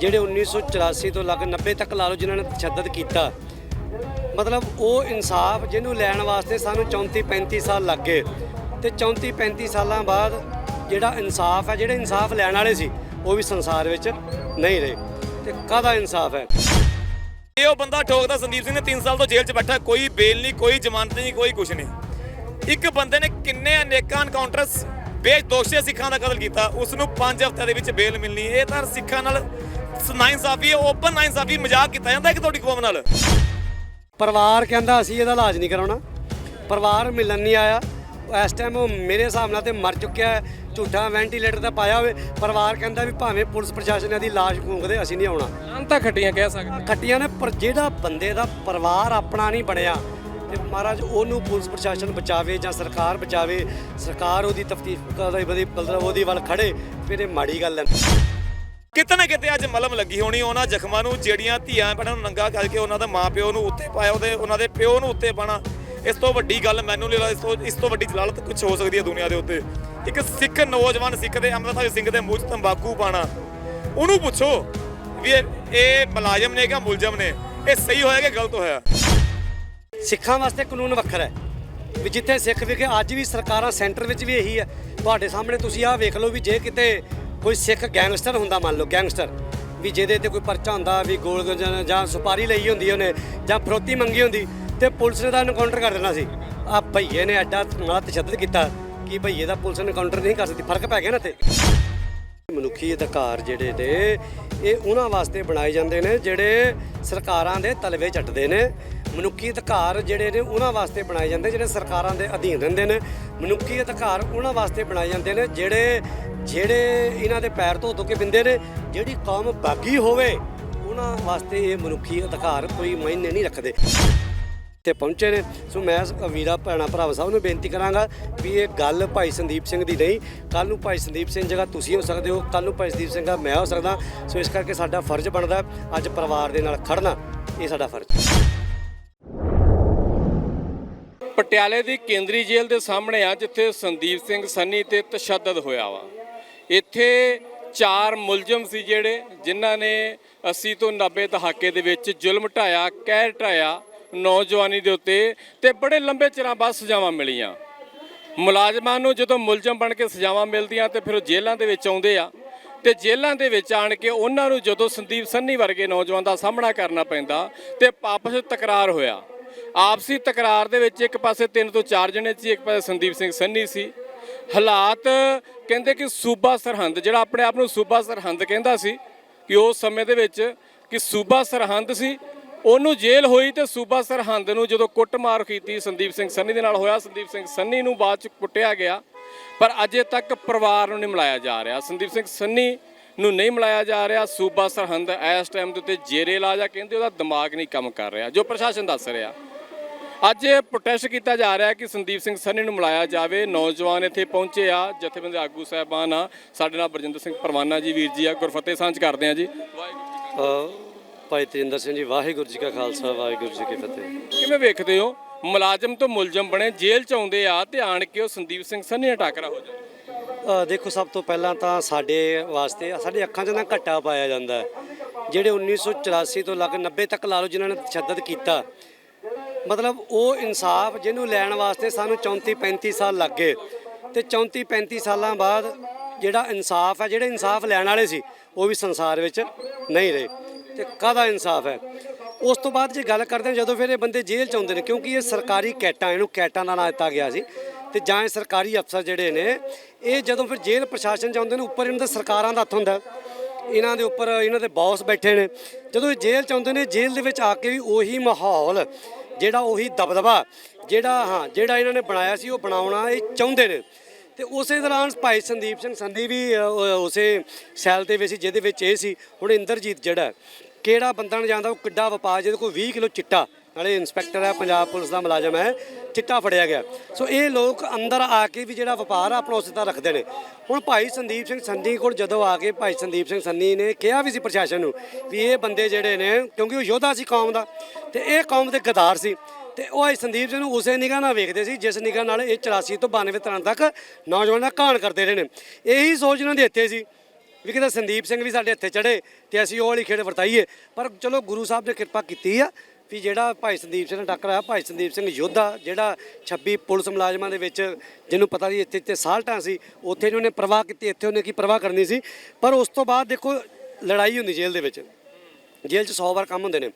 ਜਿਹੜੇ 1984 ਤੋਂ ਲੱਗ 90 ਤੱਕ ਲਾ ਲਓ ਜਿਨ੍ਹਾਂ ਨੇ ਤਸ਼ੱਦਦ ਕੀਤਾ, ਮਤਲਬ ਉਹ ਇਨਸਾਫ ਜਿਹਨੂੰ ਲੈਣ ਵਾਸਤੇ ਸਾਨੂੰ 34 35 ਸਾਲ ਲੱਗ ਗਏ ਤੇ 34 35 ਸਾਲਾਂ ਬਾਅਦ ਜਿਹੜਾ ਇਨਸਾਫ ਹੈ, ਜਿਹੜੇ ਇਨਸਾਫ ਲੈਣ ਵਾਲੇ ਸੀ, ਉਹ ਵੀ ਸੰਸਾਰ ਵਿੱਚ ਨਹੀਂ ਰਹੇ ਤੇ ਕਾਹਦਾ ਇਨਸਾਫ ਹੈ? ਇਹ ਉਹ ਬੰਦਾ ਠੋਕਦਾ ਸੰਦੀਪ ਸਿੰਘ ਨੇ 3 ਸਾਲ ਤੋਂ ਜੇਲ੍ਹ 'ਚ ਬੈਠਾ, ਕੋਈ ਬੇਲ ਨਹੀਂ, ਕੋਈ ਜ਼ਮਾਨਤ ਨਹੀਂ, ਕੋਈ ਕੁਛ ਨਹੀਂ। ਇੱਕ ਬੰਦੇ ਨੇ ਕਿੰਨੇ ਅਨੇਕਾਂ ਐਨਕਾਊਂਟਰਸ ਬੇਦੋਸ਼ੀ ਸਿੱਖਾਂ ਦਾ ਕਤਲ ਕੀਤਾ ਉਸ ਨੂੰ 5 ਹਫ਼ਤਿਆਂ ਦੇ ਵਿੱਚ ਬੇਲ ਮਿਲਣੀ, ਇਹ ਤਾਂ ਸਿੱਖਾਂ ਨਾਲ ਨਾਇਨਸਾਫੀ ਓਪਨ ਨਾਇਨਸਾਫੀ ਮਜ਼ਾਕ ਕੀਤਾ ਜਾਂਦਾ ਕਿ ਤੁਹਾਡੀ ਕੌਮ ਨਾਲ? ਪਰਿਵਾਰ ਕਹਿੰਦਾ ਅਸੀਂ ਇਹਦਾ ਇਲਾਜ ਨਹੀਂ ਕਰਾਉਣਾ। ਪਰਿਵਾਰ ਮਿਲਣ ਨਹੀਂ ਆਇਆ। ਇਸ ਟਾਈਮ ਉਹ ਮੇਰੇ ਹਿਸਾਬ ਨਾਲ ਤੇ ਮਰ ਚੁੱਕਿਆ ਹੈ। ਝੂਠਾ ਵੈਂਟੀਲੇਟਰ ਤੇ ਪਾਇਆ ਹੋਵੇ। ਪਰਿਵਾਰ ਕਹਿੰਦਾ ਵੀ ਭਾਵੇਂ ਪੁਲਿਸ ਪ੍ਰਸ਼ਾਸਨ ਇਹਦੀ ਲਾਸ਼ ਫੂਕਦੇ ਅਸੀਂ ਨਹੀਂ ਆਉਣਾ। ਅੰਤਾ ਖੱਟੀਆਂ ਕਹਿ ਸਕਦੇ ਖੱਟੀਆਂ ਨੇ ਪਰ ਜਿਹੜਾ ਬੰਦੇ ਦਾ ਪਰਿਵਾਰ ਆਪਣਾ ਨਹੀਂ ਬਣਿਆ ਤੇ ਮਹਾਰਾਜ ਉਹਨੂੰ ਪੁਲਿਸ ਪ੍ਰਸ਼ਾਸਨ ਬਚਾਵੇ ਜਾਂ ਸਰਕਾਰ ਬਚਾਵੇ ਸਰਕਾਰ ਉਹਦੀ ਤਫਤੀਸ਼ ਉਹਦੀ ਉਹਦੀ ਵੱਲ ਖੜੇ ਫਿਰ ਇਹ ਮਾੜੀ ਗੱਲ ਹੈ। ਕਿਤੇ ਨਾ ਕਿਤੇ ਅੱਜ ਮਲਮ ਲੱਗੀ ਹੋਣੀ, ਉਹਨਾਂ ਜ਼ਖਮਾਂ ਨੂੰ, ਜਿਹੜੀਆਂ ਧੀਆਂ ਭੈਣਾਂ ਨੂੰ ਨੰਗਾ ਕਰਕੇ ਉਹਨਾਂ ਦਾ ਮਾਪਿਓ ਨੂੰ ਉੱਤੇ ਪਾਇਆ, ਉਹਦੇ, ਉਹਨਾਂ ਦੇ ਪਿਓ ਨੂੰ ਉੱਤੇ ਪਾਣਾ ਇਸ ਤੋਂ ਵੱਡੀ ਗੱਲ ਮੈਨੂੰ ਨਹੀਂ ਲੱਗਦਾ, ਇਸ ਤੋਂ ਇਸ ਤੋਂ ਵੱਡੀ ਜਲਾਲਤ ਕੁਝ ਹੋ ਸਕਦੀ ਹੈ ਦੁਨੀਆ ਦੇ ਉੱਤੇ। ਇੱਕ ਸਿੱਖ ਨੌਜਵਾਨ, ਸਿੱਖ ਦੇ ਅੰਮ੍ਰਿਤਸਰ ਸਿੰਘ ਦੇ ਮੂੰਹ 'ਚ ਤੰਬਾਕੂ ਪਾਣਾ ਉਹਨੂੰ ਪੁੱਛੋ ਵੀ ਇਹ ਇਹ ਮੁਲਾਜ਼ਮ ਨੇ ਕਿ ਮੁਲਜ਼ਮ ਨੇ? ਇਹ ਸਹੀ ਹੋਇਆ ਕਿ ਗਲਤ ਹੋਇਆ? ਸਿੱਖਾਂ ਵਾਸਤੇ ਕਾਨੂੰਨ ਵੱਖਰਾ ਹੈ। ਵੀ ਜਿੱਥੇ ਸਿੱਖ ਵਿਖੇ ਅੱਜ ਵੀ ਸਰਕਾਰਾਂ ਸੈਂਟਰ ਵਿੱਚ ਵੀ ਇਹੀ ਹੈ। ਤੁਹਾਡੇ ਸਾਹਮਣੇ ਤੁਸੀਂ ਆਹ ਵੇਖ ਲਓ ਵੀ ਜੇ ਕਿਤੇ ਕੋਈ ਸਿੱਖ ਗੈਂਗਸਟਰ ਹੁੰਦਾ ਮੰਨ ਲਓ, ਗੈਂਗਸਟਰ, ਵੀ ਜਿਹਦੇ ਤੇ ਕੋਈ ਪਰਚਾ ਹੁੰਦਾ, ਵੀ ਗੋਲ ਜਾਂ- ਜਾਂ ਸੁਪਾਰੀ ਲਈ ਹੁੰਦੀ ਉਹਨੇ, ਜਾਂ ਫਰੋਤੀ ਮੰਗੀ ਹੁੰਦੀ, ਤੇ ਪੁਲਿਸ ਨੇ ਤਾਂ ਐਨਕਾਊਂਟਰ ਕਰ ਦੇਣਾ ਸੀ। ਆ ਭਈਏ ਨੇ ਐਡਾ ਮਾੜਾ ਤਸ਼ੱਦਦ ਕੀਤਾ ਕਿ ਭਈਏ ਦਾ ਪੁਲਿਸ ਐਨਕਾਊਂਟਰ ਨਹੀਂ ਕਰ ਸਕਦੀ, ਫ਼ਰਕ ਪੈ ਗਿਆ ਨਾ ਤੇ। ਮਨੁੱਖੀ ਅਧਿਕਾਰ ਜਿਹੜੇ ਨੇ, ਇਹ ਉਹਨਾਂ ਵਾਸਤੇ ਬਣਾਏ ਜਾਂਦੇ ਨੇ ਜਿਹੜੇ ਸਰਕਾਰਾਂ ਦੇ ਤਲਵੇ ਚੱਟਦੇ ਨੇ। ਮਨੁੱਖੀ ਅਧਿਕਾਰ ਜਿਹੜੇ ਨੇ, ਉਹਨਾਂ ਵਾਸਤੇ ਬਣਾਏ ਜਾਂਦੇ ਜਿਹੜੇ ਸਰਕਾਰਾਂ ਦੇ ਅਧੀਨ ਰਹਿੰਦੇ ਨੇ। ਮਨੁੱਖੀ ਅਧਿਕਾਰ ਉਹਨਾਂ ਵਾਸਤੇ ਬਣਾਏ ਜਾਂਦੇ ਨੇ ਜਿਹੜੇ ਜਿਹੜੇ ਇਹਨਾਂ ਦੇ ਪੈਰ ਧੋ ਧੋ ਕੇ ਬਿੰਦੇ ਨੇ। ਜਿਹੜੀ ਕੌਮ ਬਾਗੀ ਹੋਵੇ, ਉਹਨਾਂ ਵਾਸਤੇ ਇਹ ਮਨੁੱਖੀ ਅਧਿਕਾਰ ਕੋਈ ਮਾਇਨੇ ਨਹੀਂ ਰੱਖਦੇ। ਤੇ ਪਹੁੰਚੇ ਨੇ। ਸੋ ਮੈਂ ਵੀਰਾ, ਭੈਣਾ, ਭਰਾਵਾ ਸਭ ਨੂੰ ਬੇਨਤੀ ਕਰਾਂਗਾ ਵੀ ਇਹ ਗੱਲ ਭਾਈ ਸੰਦੀਪ ਸਿੰਘ ਦੀ ਨਹੀਂ। ਕੱਲ ਨੂੰ ਭਾਈ ਸੰਦੀਪ ਸਿੰਘ ਜਗ੍ਹਾ ਤੁਸੀਂ ਹੋ ਸਕਦੇ ਹੋ। ਕੱਲ ਨੂੰ ਭਾਈ ਸੰਦੀਪ ਸਿੰਘ ਦਾ ਮੈਂ ਹੋ ਸਕਦਾ। ਸੋ ਇਸ ਕਰਕੇ ਸਾਡਾ ਫਰਜ਼ ਬਣਦਾ ਅੱਜ ਪਰਿਵਾਰ ਦੇ ਨਾਲ ਖੜਨਾ ਇਹ ਸਾਡਾ ਫਰਜ਼ ਹੈ। ਪਟਿਆਲੇ ਦੀ ਕੇਂਦਰੀ ਜੇਲ੍ਹ ਦੇ ਸਾਹਮਣੇ ਆ, ਜਿੱਥੇ ਸੰਦੀਪ ਸਿੰਘ ਸੰਨੀ ਤੇ ਤਸ਼ੱਦਦ ਹੋਇਆ ਵਾ। ਇੱਥੇ ਚਾਰ ਮੁਲਜ਼ਮ ਸੀ ਜਿਹੜੇ, ਜਿਨ੍ਹਾਂ ਨੇ 80 ਤੋਂ 90 ਦਹਾਕੇ ਦੇ ਵਿੱਚ ਜ਼ੁਲਮ ਢਾਇਆ, ਕਹਿਰ ਢਾਇਆ ਨੌਜਵਾਨੀ ਦੇ ਉੱਤੇ ਤੇ ਬੜੇ ਲੰਬੇ ਚਿਰਾਂ ਬਾਅਦ ਸਜ਼ਾਵਾਂ ਮਿਲੀਆਂ। ਮੁਲਾਜ਼ਮਾਂ ਨੂੰ ਜਦੋਂ ਮੁਲਜ਼ਮ ਬਣ ਕੇ ਸਜ਼ਾਵਾਂ ਮਿਲਦੀਆਂ ਤੇ ਫਿਰ ਉਹ ਜੇਲ੍ਹਾਂ ਦੇ ਵਿੱਚ ਆਉਂਦੇ ਆ, ਤੇ ਜੇਲ੍ਹਾਂ ਦੇ ਵਿੱਚ ਆਣ ਕੇ ਉਹਨਾਂ ਨੂੰ ਜਦੋਂ ਸੰਦੀਪ ਸੰਨੀ ਵਰਗੇ ਨੌਜਵਾਨ ਦਾ ਸਾਹਮਣਾ ਕਰਨਾ ਪੈਂਦਾ ਤੇ ਆਪਸ ਵਿੱਚ ਤਕਰਾਰ ਹੋਇਆ। ਆਪਸੀ ਤਕਰਾਰ ਦੇ ਵਿੱਚ ਇੱਕ ਪਾਸੇ ਤਿੰਨ ਤੋਂ ਚਾਰ ਜਣੇ ਸੀ, ਇੱਕ ਪਾਸੇ ਸੰਦੀਪ ਸਿੰਘ ਸੰਨੀ ਸੀ। ਹਾਲਾਤ ਕਹਿੰਦੇ ਕਿ ਸੂਬਾ ਸਰਹੰਦ, ਜਿਹੜਾ ਆਪਣੇ ਆਪ ਨੂੰ ਸੂਬਾ ਸਰਹੰਦ ਕਹਿੰਦਾ ਸੀ ਕਿ ਉਸ ਸਮੇਂ ਦੇ ਵਿੱਚ ਕਿ ਸੂਬਾ ਸਰਹੰਦ ਸੀ ਉਹਨੂੰ ਜੇਲ੍ਹ ਹੋਈ ਤੇ ਸੂਬਾ ਸਰਹੰਦ ਨੂੰ ਜਦੋਂ ਕੁੱਟਮਾਰ ਕੀਤੀ ਸੰਦੀਪ ਸਿੰਘ ਸੰਨੀ ਦੇ ਨਾਲ ਹੋਇਆ ਸੰਦੀਪ ਸਿੰਘ ਸੰਨੀ ਨੂੰ ਬਾਅਦ ਚ ਕੁੱਟਿਆ ਗਿਆ ਪਰ ਅਜੇ ਤੱਕ ਪਰਿਵਾਰ ਨੂੰ ਨਹੀਂ ਮਿਲਾਇਆ ਜਾ ਰਿਹਾ। ਸੰਦੀਪ ਸਿੰਘ ਸੰਨੀ ਨੂੰ ਨਹੀਂ ਮਿਲਾਇਆ ਜਾ ਰਿਹਾ ਸੂਬਾ ਸਰਹੰਦ ਇਸ ਟਾਈਮ ਦੇ ਉੱਤੇ ਜੇਰੇ ਇਲਾਜ ਆ ਕਹਿੰਦੇ ਉਹਦਾ ਦਿਮਾਗ ਨਹੀਂ ਕੰਮ ਕਰ ਰਿਹਾ। ਜੋ ਪ੍ਰਸ਼ਾਸਨ ਦੱਸ ਰਿਹਾ ਅੱਜ ਪ੍ਰੋਟੈਸਟ ਕੀਤਾ ਜਾ ਰਿਹਾ ਕਿ ਸੰਦੀਪ ਸਿੰਘ ਸੰਨੀ ਨੂੰ ਮਿਲਾਇਆ ਜਾਵੇ। ਨੌਜਵਾਨ ਇੱਥੇ ਪਹੁੰਚੇ ਆ ਜਥੇਬੰਦੀ ਆਗੂ ਸਾਹਿਬਾਨ ਆ ਸਾਡੇ ਨਾਲ ਬਰਜਿੰਦਰ ਸਿੰਘ ਪਰਵਾਨਾ ਜੀ ਵੀਰ ਜੀ ਆ ਗੁਰਫਤਿਹ ਸਾਂਝ ਕਰਦੇ ਆ ਜੀ। ਵਾਹਿਗੁਰੂ ਜੀ ਭਾਈ ਤੇਜਿੰਦਰ ਸਿੰਘ ਜੀ ਵਾਹਿਗੁਰੂ ਜੀ ਕਾ ਖਾਲਸਾ ਵਾਹਿਗੁਰੂ ਜੀ ਕੀ ਫਤਿਹ। ਕਿਵੇਂ ਵੇਖਦੇ ਹੋ? ਮੁਲਾਜ਼ਮ ਤੋਂ ਮੁਲਜ਼ਮ ਬਣੇ ਜੇਲ੍ਹ ਚ ਆਉਂਦੇ ਆ ਤੇ ਆਣ ਕੇ ਉਹ ਸੰਦੀਪ ਸਿੰਘ ਸੰਨੀ ਟਾਕਰਾ ਹੋ ਜਾਂਦਾ। ਦੇਖੋ ਸਭ ਤੋਂ ਪਹਿਲਾਂ ਤਾਂ ਸਾਡੇ ਵਾਸਤੇ ਸਾਡੇ ਅੱਖਾਂ 'ਚ ਨਾ ਘੱਟਾ ਪਾਇਆ ਜਾਂਦਾ ਹੈ। ਜਿਹੜੇ 1984 ਤੋਂ ਲੱਗ 90 ਤੱਕ ਲਾ ਲਓ ਜਿਨ੍ਹਾਂ ਨੇ ਤਸ਼ੱਦਦ ਕੀਤਾ ਮਤਲਬ ਉਹ ਇਨਸਾਫ ਜਿਹਨੂੰ ਲੈਣ ਵਾਸਤੇ ਸਾਨੂੰ 34 35 ਸਾਲ ਲੱਗ ਗਏ। ਤੇ 34 35 ਸਾਲਾਂ ਬਾਅਦ ਜਿਹੜਾ ਇਨਸਾਫ ਹੈ ਜਿਹੜੇ ਇਨਸਾਫ ਲੈਣ ਵਾਲੇ ਸੀ ਉਹ ਵੀ ਸੰਸਾਰ ਵਿੱਚ ਨਹੀਂ ਰਹੇ। ਤੇ ਕਾਹਦਾ ਇਨਸਾਫ ਹੈ? ਉਸ ਤੋਂ ਬਾਅਦ ਜੇ ਗੱਲ ਕਰਦੇ ਹਾਂ, ਜਦੋਂ ਫਿਰ ਇਹ ਬੰਦੇ ਜੇਲ੍ਹ ਚ ਆਉਂਦੇ ਨੇ, ਕਿਉਂਕਿ ਇਹ ਸਰਕਾਰੀ ਕੈਟਾਂ, ਇਹਨੂੰ ਕੈਟਾਂ ਦਾ ਨਾਂ ਦਿੱਤਾ ਗਿਆ ਸੀ, ਤੇ ਜਾਂ ਇਹ ਸਰਕਾਰੀ ਅਫਸਰ ਜਿਹੜੇ ਨੇ, ਇਹ ਜਦੋਂ ਫਿਰ ਜੇਲ੍ਹ ਪ੍ਰਸ਼ਾਸਨ ਚ ਆਉਂਦੇ ਨੇ, ਉੱਪਰ ਇਹਨਾਂ ਦਾ ਸਰਕਾਰਾਂ ਦਾ ਹੱਥ ਹੁੰਦਾ। ਇਹਨਾਂ ਦੇ ਉੱਪਰ ਇਹਨਾਂ ਦੇ ਬੌਸ ਬੈਠੇ ਨੇ। ਜਦੋਂ ਇਹ ਜੇਲ੍ਹ ਚ ਆਉਂਦੇ ਨੇ, ਜੇਲ੍ਹ ਦੇ ਵਿੱਚ ਆ ਕੇ ਵੀ ਉਹੀ ਮਾਹੌਲ, ਜਿਹੜਾ ਉਹੀ ਦਬਦਬਾ, ਜਿਹੜਾ, ਹਾਂ, ਜਿਹੜਾ ਇਹਨਾਂ ਨੇ ਬਣਾਇਆ ਸੀ, ਉਹ ਬਣਾਉਣਾ ਇਹ ਚਾਹੁੰਦੇ ਨੇ। ਤੇ ਉਸੇ ਦੌਰਾਨ ਭਾਈ ਸੰਦੀਪ ਸਿੰਘ ਸੰਧੀ ਵੀ ਉਸੇ ਸੈੱਲ ਦੇ ਵਿੱਚ ਸੀ, ਜਿਹਦੇ ਵਿੱਚ ਇਹ ਸੀ, ਹੁਣ ਇੰਦਰਜੀਤ ਜਿਹੜਾ ਕਿਹੜਾ ਬੰਦਾ ਨਾ ਜਾਣਦਾ ਉਹ ਕਿੱਡਾ ਵਪਾਰ, ਜਿਹਦੇ ਕੋਲ 20 ਕਿਲੋ ਚਿੱਟਾ, ਨਾਲੇ ਇਨਸਪੈਕਟਰ ਹੈ, ਪੰਜਾਬ ਪੁਲਿਸ ਦਾ ਮੁਲਾਜ਼ਮ ਹੈ, ਚਿੱਟਾ ਫੜਿਆ ਗਿਆ। ਸੋ ਇਹ ਲੋਕ ਅੰਦਰ ਆ ਕੇ ਵੀ ਜਿਹੜਾ ਵਪਾਰ ਆ, ਆਪਣਾ ਉਸੇ ਤਰ੍ਹਾਂ ਰੱਖਦੇ ਨੇ। ਹੁਣ ਭਾਈ ਸੰਦੀਪ ਸਿੰਘ ਸੰਨੀ ਕੋਲ ਜਦੋਂ ਆ ਕੇ ਭਾਈ ਸੰਦੀਪ ਸਿੰਘ ਸੰਨੀ ਨੇ ਕਿਹਾ ਵੀ ਸੀ ਪ੍ਰਸ਼ਾਸਨ ਨੂੰ ਵੀ ਇਹ ਬੰਦੇ ਜਿਹੜੇ ਨੇ, ਕਿਉਂਕਿ ਉਹ ਯੋਧਾ ਸੀ ਕੌਮ ਦਾ, ਤੇ ਇਹ ਕੌਮ ਦੇ ਗਦਾਰ ਸੀ। ਤੇ ਉਹ ਭਾਈ ਸੰਦੀਪ ਸਿੰਘ ਨੂੰ ਉਸੇ ਨਿਗਾਹ ਨਾਲ ਵੇਖਦੇ ਸੀ, ਜਿਸ ਨਿਗਾਹ ਨਾਲ ਇਹ 84 ਤੋਂ 92 ਤਰ੍ਹਾਂ ਤੱਕ ਨੌਜਵਾਨਾਂ ਦਾ ਘਾਣ ਕਰਦੇ ਰਹੇ ਨੇ। ਇਹੀ ਸੋਚ ਇਹਨਾਂ ਦੇ ਇੱਥੇ ਸੀ। ਵੀ ਕਿਤੇ ਸੰਦੀਪ ਸਿੰਘ ਵੀ ਸਾਡੇ ਹੱਥੇ ਚੜੇ ਤੇ ਅਸੀਂ ਉਹ ਵਾਲੀ ਖੇਡ ਵਰਤਾਈਏ। ਪਰ ਚਲੋ ਗੁਰੂ ਸਾਹਿਬ ਨੇ ਕਿਰਪਾ ਕੀਤੀ ਆ ਵੀ ਜਿਹੜਾ ਭਾਈ ਸੰਦੀਪ ਸਿੰਘ ਨਾਲ ਟੱਕਰ ਭਾਈ ਸੰਦੀਪ ਸਿੰਘ ਯੋਧਾ ਜਿਹੜਾ 26 ਪੁਲਿਸ ਮੁਲਾਜ਼ਮਾਂ ਦੇ ਵਿੱਚ ਜਿਹਨੂੰ ਪਤਾ ਸੀ ਇੱਥੇ ਇੱਥੇ ਸਾਲਟਾਂ ਸੀ, ਉੱਥੇ ਨਹੀਂ ਉਹਨੇ ਪ੍ਰਵਾਹ ਕੀਤੀ, ਇੱਥੇ ਉਹਨੇ ਕੀ ਪ੍ਰਵਾਹ ਕਰਨੀ ਸੀ। ਪਰ ਉਸ ਤੋਂ ਬਾਅਦ ਦੇਖੋ ਲੜਾਈ ਹੁੰਦੀ ਜੇਲ੍ਹ ਦੇ ਵਿੱਚ। ਜੇਲ੍ਹ 'ਚ 100 ਵਾਰ ਕੰਮ ਹੁੰਦੇ ਨੇ।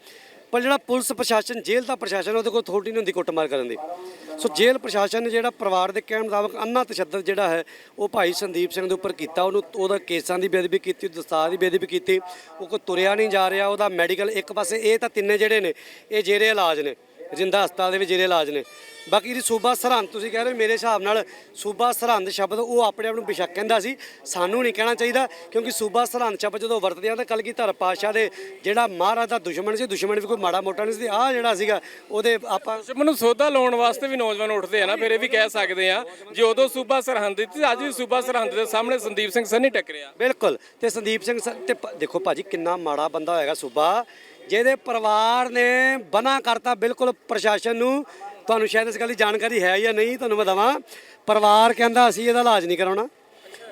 ਪਰ ਜਿਹੜਾ ਪੁਲਿਸ ਪ੍ਰਸ਼ਾਸਨ, ਜੇਲ੍ਹ ਦਾ ਪ੍ਰਸ਼ਾਸਨ, ਉਹਦੇ ਕੋਲ ਅਥਾਰਟੀ ਨਹੀਂ ਹੁੰਦੀ ਕੁੱਟਮਾਰ ਕਰਨ ਦੀ। ਸੋ ਜੇਲ੍ਹ ਪ੍ਰਸ਼ਾਸਨ ਨੇ ਜਿਹੜਾ ਪਰਿਵਾਰ ਦੇ ਕਹਿਣ ਮੁਤਾਬਕ ਅੰਨਾ ਤਸ਼ੱਦਦ ਜਿਹੜਾ ਹੈ, ਉਹ ਭਾਈ ਸੰਦੀਪ ਸਿੰਘ ਦੇ ਉੱਪਰ ਕੀਤਾ। ਉਹਨੂੰ ਉਹਦਾ ਕੇਸਾਂ ਦੀ ਬੇਅਦਬੀ ਕੀਤੀ, ਦਸਤਾਰ ਦੀ ਬੇਅਦਬੀ ਕੀਤੀ। ਉਹ ਕੋ ਤੁਰਿਆ ਨਹੀਂ ਜਾ ਰਿਹਾ, ਉਹਦਾ ਮੈਡੀਕਲ ਇੱਕ ਪਾਸੇ, ਇਹ ਤਾਂ ਤਿੰਨੇ ਜਿਹੜੇ ਨੇ, ਇਹ ਜੇਰੇ ਇਲਾਜ ਨੇ। ਜਿੰਦਾ ਹਸਪਤਾਲ ਦੇ ਵਿੱਚ ਜਿਹੜੇ ਇਲਾਜ ਨੇ। ਬਾਕੀ ਜਿਹੜੀ ਸੂਬਾ ਸਰਹੰਦ ਤੁਸੀਂ ਕਹਿ ਰਹੇ ਹੋ, ਮੇਰੇ ਹਿਸਾਬ ਨਾਲ ਸੂਬਾ ਸਰਹੰਦ ਸ਼ਬਦ ਉਹ ਆਪਣੇ ਆਪ ਨੂੰ ਬੇਸ਼ੱਕ ਕਹਿੰਦਾ ਸੀ। ਸਾਨੂੰ ਨਹੀਂ ਕਹਿਣਾ ਚਾਹੀਦਾ ਕਿਉਂਕਿ ਸੂਬਾ ਸਰਹੰਦ ਸ਼ਬਦ ਜਦੋਂ ਵਰਤਦੇ ਆ ਤਾਂ ਕਲਗੀਧਰ ਪਾਤਸ਼ਾਹ ਦੇ ਜਿਹੜਾ ਮਹਾਰਾਜ ਦਾ ਦੁਸ਼ਮਣ ਸੀ ਦੁਸ਼ਮਣ ਵੀ ਕੋਈ ਮਾੜਾ ਮੋਟਾ ਨਹੀਂ ਸੀ ਆ ਜਿਹੜਾ ਸੀਗਾ ਉਹਦੇ ਆਪਾਂ ਮੈਨੂੰ ਸੌਦਾ ਲਾਉਣ ਵਾਸਤੇ ਵੀ ਨੌਜਵਾਨ ਉੱਠਦੇ ਆ ਨਾ ਫਿਰ ਇਹ ਵੀ ਕਹਿ ਸਕਦੇ ਆ ਜੇ ਉਦੋਂ ਸੂਬਾ ਸਰਹੰਦ ਦੀ ਸੀ ਅੱਜ ਵੀ ਸੂਬਾ ਸਰਹੰਦ ਦੇ ਸਾਹਮਣੇ ਸੰਦੀਪ ਸਿੰਘ ਸੰਨੀ ਟੱਕਰਿਆ। ਬਿਲਕੁਲ ਤੇ ਸੰਦੀਪ ਸਿੰਘ ਤੇ ਦੇਖੋ ਭਾਜੀ ਕਿੰਨਾ ਮਾੜਾ ਬੰਦਾ ਹੋਏਗਾ ਸੂਬਾ। ਜਿਹਦੇ ਪਰਿਵਾਰ ਨੇ ਬਨਾ ਕਰਤਾ ਬਿਲਕੁਲ ਪ੍ਰਸ਼ਾਸਨ ਨੂੰ ਤੁਹਾਨੂੰ ਸ਼ਾਇਦ ਇਸ ਗੱਲ ਦੀ ਜਾਣਕਾਰੀ ਹੈ ਜਾਂ ਨਹੀਂ ਤੁਹਾਨੂੰ ਮੈਂ ਦਵਾਂ। ਪਰਿਵਾਰ ਕਹਿੰਦਾ ਅਸੀਂ ਇਹਦਾ ਇਲਾਜ ਨਹੀਂ ਕਰਾਉਣਾ।